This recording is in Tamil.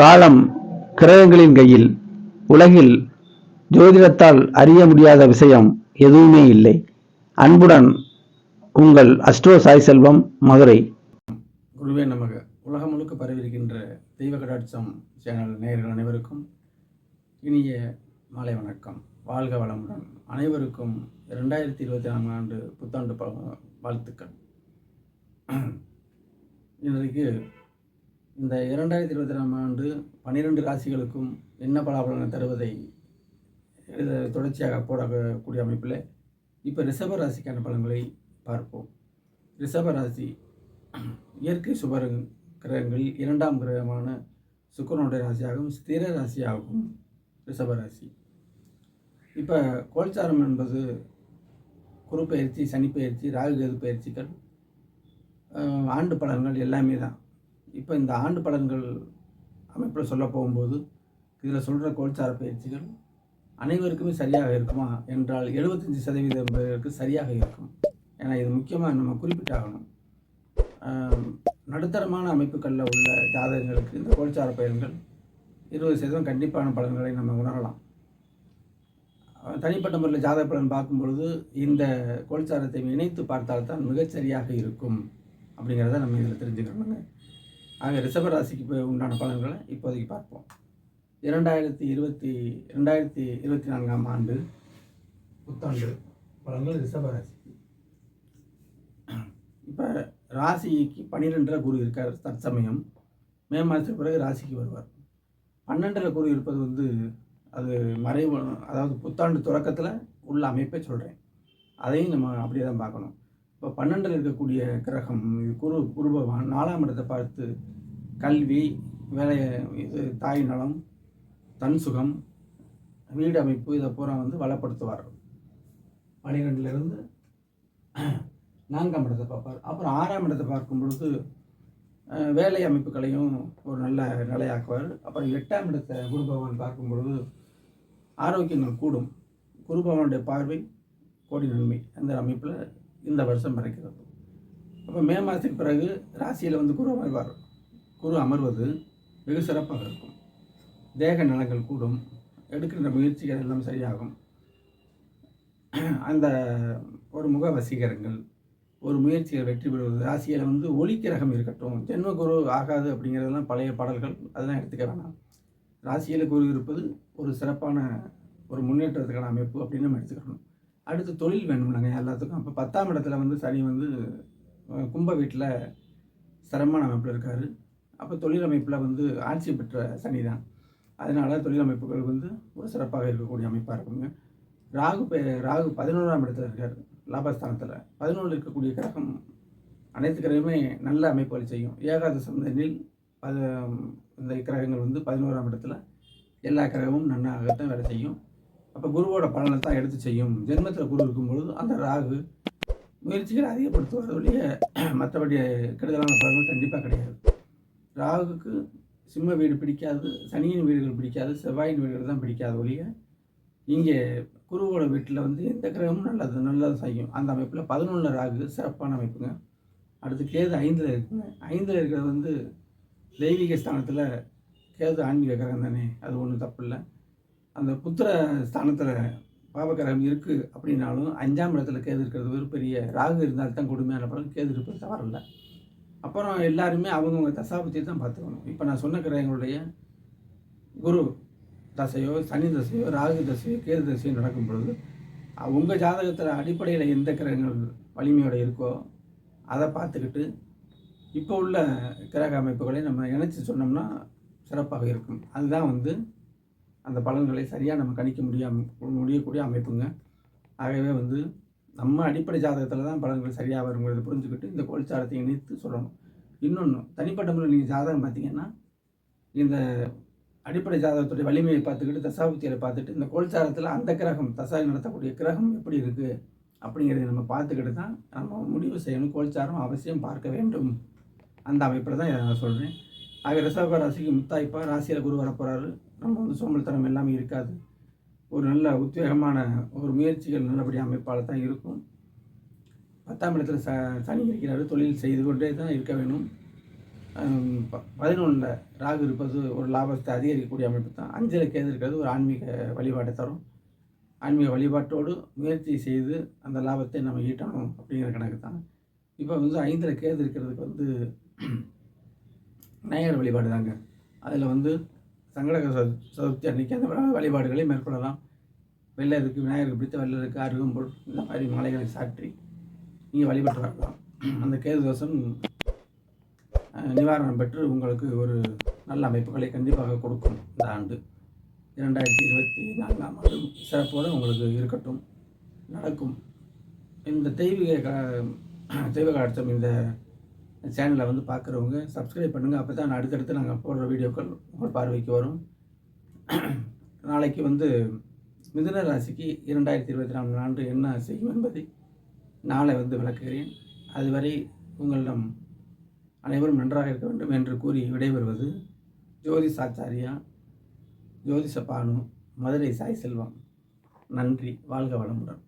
காலம் கிரகங்களின் கையில் உலகில் ஜோதிடத்தால் அறிய முடியாத விஷயம் எதுவுமே இல்லை. அன்புடன் உங்கள் அஸ்ட்ரோ சாய் செல்வம் மதுரை. குருவே நமக உலகம் முழுக்க பரவியிருக்கின்ற தெய்வ கடாட்சம் சேனல் நேயர்கள் அனைவருக்கும் இனிய மாலை வணக்கம். வாழ்க வளமுடன். அனைவருக்கும் ரெண்டாயிரத்தி இருபத்தி நான்காம் ஆண்டு புத்தாண்டு வாழ்த்துக்கள். இன்றைக்கு இந்த இரண்டாயிரத்தி இருபத்தி ரெண்டாம் ஆண்டு பன்னிரெண்டு ராசிகளுக்கும் என்ன பலாபலனை தருவதை தொடர்ச்சியாக போடக்கூடிய அமைப்பில் இப்போ ரிஷப ராசிக்கான பலன்களை பார்ப்போம். ரிஷப ராசி இயற்கை சுபர் கிரகங்களில் இரண்டாம் கிரகமான சுக்கரனுடைய ராசியாகவும் ஸ்திர ராசியாகவும் ரிஷப ராசி. இப்போ கோல்சாரம் என்பது குரு பயிற்சி சனி பயிற்சி ராகு கேது பயிற்சிகள் ஆண்டு பலன்கள் எல்லாமே தான். இப்போ இந்த ஆண்டு பலன்கள் அமைப்பில் சொல்ல போகும்போது இதில் சொல்கிற கோல்சார பயிற்சிகள் அனைவருக்குமே சரியாக இருக்குமா? என்றால் எழுபத்தஞ்சி சதவீதம் பேருக்கு சரியாக இருக்கும். ஏன்னா இது முக்கியமாக நம்ம குறிப்பிட்டாகணும். நடுத்தரமான அமைப்புகளில் உள்ள ஜாதகங்களுக்கு இந்த கோல்சார பயன்கள் இருபது சதவீதம் கண்டிப்பான பலன்களை நம்ம உணரலாம். தனிப்பட்ட முறையில் ஜாதக பலன் பார்க்கும் பொழுது இந்த கோல்சாரத்தை இணைத்து பார்த்தால்தான் மிகச்சரியாக இருக்கும். அப்படிங்கிறத நம்ம இதில் தெரிஞ்சுக்கணுங்க. ஆக ரிஷப ராசிக்கு போய் உண்டான பலன்களை இப்போதைக்கு பார்ப்போம். இரண்டாயிரத்தி இருபத்தி ரெண்டாயிரத்தி இருபத்தி நான்காம் ஆண்டு புத்தாண்டு பலன்கள் ரிஷப ராசிக்கு இப்போ ராசிக்கு பன்னிரெண்டில் குரு இருக்கார் தற்சமயம். மே மாதத்துக்கு பிறகு ராசிக்கு வருவார். பன்னெண்டில் குரு இருப்பது வந்து அது மறைவு அதாவது புத்தாண்டு தொடக்கத்தில் உள்ள அமைப்பை சொல்கிறேன் அதையும் நம்ம அப்படியே தான் பார்க்கணும். இப்போ பன்னெண்டில் இருக்கக்கூடிய கிரகம் குரு குரு பகவான் நாலாம் இடத்தை பார்த்து கல்வி வேலை இது தாய் நலம் தன் சுகம் வீடு அமைப்பு இதை பூரா வந்து வளப்படுத்துவார். பனிரெண்டுலேருந்து நான்காம் இடத்தை பார்ப்பார். அப்புறம் ஆறாம் இடத்தை பார்க்கும் பொழுது வேலை அமைப்புகளையும் ஒரு நல்ல நிலையாக்குவார். அப்புறம் எட்டாம் இடத்தை குரு பகவான் பார்க்கும் பொழுது ஆரோக்கியங்கள் கூடும். குரு பகவானுடைய பார்வை கோடி நன்மை. அந்த அமைப்பில் இந்த வருஷம் பிறக்கிறது. அப்போ மே மாதத்துக்கு பிறகு ராசியில் வந்து குரு அமர்வார் குரு அமர்வது வெகு சிறப்பாக இருக்கும். தேக நலங்கள் கூடும். எடுக்கின்ற முயற்சிகள் எல்லாம் சரியாகும். அந்த ஒரு முக வசீகரங்கள் ஒரு முயற்சிகள் வெற்றி பெறுவது ராசியில் வந்து ஒளி கிரகம் இருக்கட்டும் ஜென்ம குரு ஆகாது அப்படிங்கிறதெல்லாம் பழைய பாடல்கள் அதெல்லாம் எடுத்துக்க வேணாம். ராசியில் குரு இருப்பது ஒரு சிறப்பான ஒரு முன்னேற்றத்துக்கான அமைப்பு அப்படின்னு நம்ம எடுத்துக்கணும். அடுத்து தொழில் வேணும்னாங்க எல்லாத்துக்கும். அப்போ பத்தாம் இடத்துல வந்து சனி வந்து கும்ப வீட்டில் சிரமமான அமைப்பில் இருக்கார். அப்போ தொழில் அமைப்பில் வந்து ஆட்சி பெற்ற சனி தான் அதனால் தொழில் அமைப்புகள் வந்து ஒரு சிறப்பாக இருக்கக்கூடிய அமைப்பாக இருக்குங்க. ராகு பே- ராகு பதினோராம் இடத்துல இருக்கார் லாபஸ்தானத்தில். பதினொன்று இருக்கக்கூடிய கிரகம் அனைத்து கிரகமே நல்ல அமைப்புகள் செய்யும். ஏகாதசம் எண்ணில் அது இந்த கிரகங்கள் வந்து பதினோராம் இடத்துல எல்லா கிரகமும் நன்னாகத்தான் வேலை செய்யும். அப்போ குருவோட பலனை தான் எடுத்து செய்யும். ஜென்மத்தில் குரு இருக்கும்பொழுது அந்த ராகு முயற்சிகளை அதிகப்படுத்துவது ஒழிய மற்றபடி கெடுதலான பலன்கள் கண்டிப்பாக கிடையாது. ராகுக்கு சிம்ம வீடு பிடிக்காது சனியின் வீடுகள் பிடிக்காது செவ்வாயின் வீடுகள் தான் பிடிக்காது ஒழிய இங்கே குருவோட வீட்டில் வந்து எந்த கிரகமும் நல்லது நல்லது செய்யும். அந்த அமைப்பில் பதினொன்றில் ராகு சிறப்பான அமைப்புங்க. அடுத்து கேது ஐந்தில் இருக்குங்க. ஐந்தில் இருக்கிறது வந்து தெய்வீக ஸ்தானத்தில் கேது ஆன்மீக கிரகம் தானே. அது ஒன்றும் தப்பு இல்லை. அந்த புத்திர ஸ்தானத்தில் பாவகிரகம் இருக்குது அப்படின்னாலும் அஞ்சாம் இடத்துல கேது இருக்கிறது ஒரு பெரிய ராகு இருந்தால் தான் கொடுமையான படம் கேது இருப்பது தவறில்லை. அப்புறம் எல்லாருமே அவங்கவுங்க தசாபத்தியை தான் பார்த்துக்கணும். இப்போ நான் சொன்ன கிரகங்களுடைய குரு தசையோ சனி தசையோ ராகு தசையோ கேது தசையோ நடக்கும் பொழுது உங்கள் ஜாதகத்தில் அடிப்படையில் எந்த கிரகங்கள் வலிமையோட இருக்கோ அதை பார்த்துக்கிட்டு இப்போ உள்ள கிரக அமைப்புகளை நம்ம இணைச்சி சொன்னோம்னா சிறப்பாக இருக்கும். அதுதான் வந்து அந்த பலன்களை சரியாக நம்ம கணிக்க முடியாம முடியக்கூடிய அமைப்புங்க. ஆகவே வந்து நம்ம அடிப்படை ஜாதகத்தில் தான் பலன்கள் சரியாக வருங்கிறத புரிஞ்சுக்கிட்டு இந்த கோல்சாரத்தை இணைத்து சொல்லணும். இன்னொன்று தனிப்பட்ட முறையில் நீங்கள் ஜாதகம் பார்த்தீங்கன்னா இந்த அடிப்படை ஜாதகத்துடைய வலிமையை பார்த்துக்கிட்டு தசாபுத்தியில் பார்த்துட்டு இந்த கோல்சாரத்தில் அந்த கிரகம் தசா நடத்தக்கூடிய கிரகம் எப்படி இருக்குது அப்படிங்கிறத நம்ம பார்த்துக்கிட்டு தான் நம்ம முடிவு செய்யணும் கோல்சாரம் அவசியம் பார்க்க வேண்டும். அந்த அமைப்பில் தான் இதை நான் சொல்கிறேன் ஆக ரிசர்வ ராசிக்கு முத்தாய்ப்பா ராசியில் குரு வரப்போகிறாரு நம்ம வந்து சோம்பல்தனம் எல்லாமே இருக்காது. ஒரு நல்ல உத்வேகமான ஒரு முயற்சிகள் நல்லபடியாக அமைப்பால் தான் இருக்கும். பத்தாம் இடத்துல ச சனி இருக்கிறாரு தொழில் செய்து கொண்டே தான் இருக்க வேணும். பதினொன்றில் ராகு இருப்பது ஒரு லாபத்தை அதிகரிக்கக்கூடிய அமைப்பு தான். அஞ்சில் கேது இருக்கிறது ஒரு ஆன்மீக வழிபாட்டை தரும். ஆன்மீக வழிபாட்டோடு முயற்சி செய்து அந்த லாபத்தை நம்ம ஈட்டணும் அப்படிங்கிற கணக்கு தான். இப்போ வந்து ஐந்தில் கேது இருக்கிறதுக்கு வந்து விநாயகர் வழிபாடு தாங்க. அதில் வந்து சங்கடக சதுர்த்தி அன்னைக்கு அந்த வழிபாடுகளை மேற்கொள்ளலாம். வெள்ளருக்கு விநாயகருக்கு பிடித்த வெள்ளருக்கு அருகம்புல் இந்த மாதிரி மலைகளை சாற்றி நீங்கள் வழிபட்டு வரலாம் அந்த கேது தோஷம் நிவாரணம் பெற்று உங்களுக்கு ஒரு நல்ல அமைப்புகளை கண்டிப்பாக கொடுக்கும் இந்த ஆண்டு. இரண்டாயிரத்தி இருபத்தி நான்காம் ஆண்டு சிறப்போடு உங்களுக்கு இருக்கட்டும் நடக்கும். இந்த தெய்வீக க- தெய்வ காட்சம் இந்த சேனலை வந்து பார்க்குறவங்க சப்ஸ்கிரைப் பண்ணுங்கள் அப்போ தான் அடுத்தடுத்து நாங்கள் போடுற வீடியோக்கள் உங்கள் பார்வைக்கு வரும். நாளைக்கு வந்து மிதுன ராசிக்கு இரண்டாயிரத்தி இருபத்தி நான்கு ஆண்டு என்ன செய்யும் என்பதை நாளை வந்து விளக்குகிறேன். அதுவரை உங்களிடம் அனைவரும் நன்றாக இருக்க வேண்டும் என்று கூறி விடைபெறுவது ஜோதிஷாச்சாரியா ஜோதிஷ பானு மதுரை சாய் செல்வம். நன்றி. வாழ்க வளமுடன்.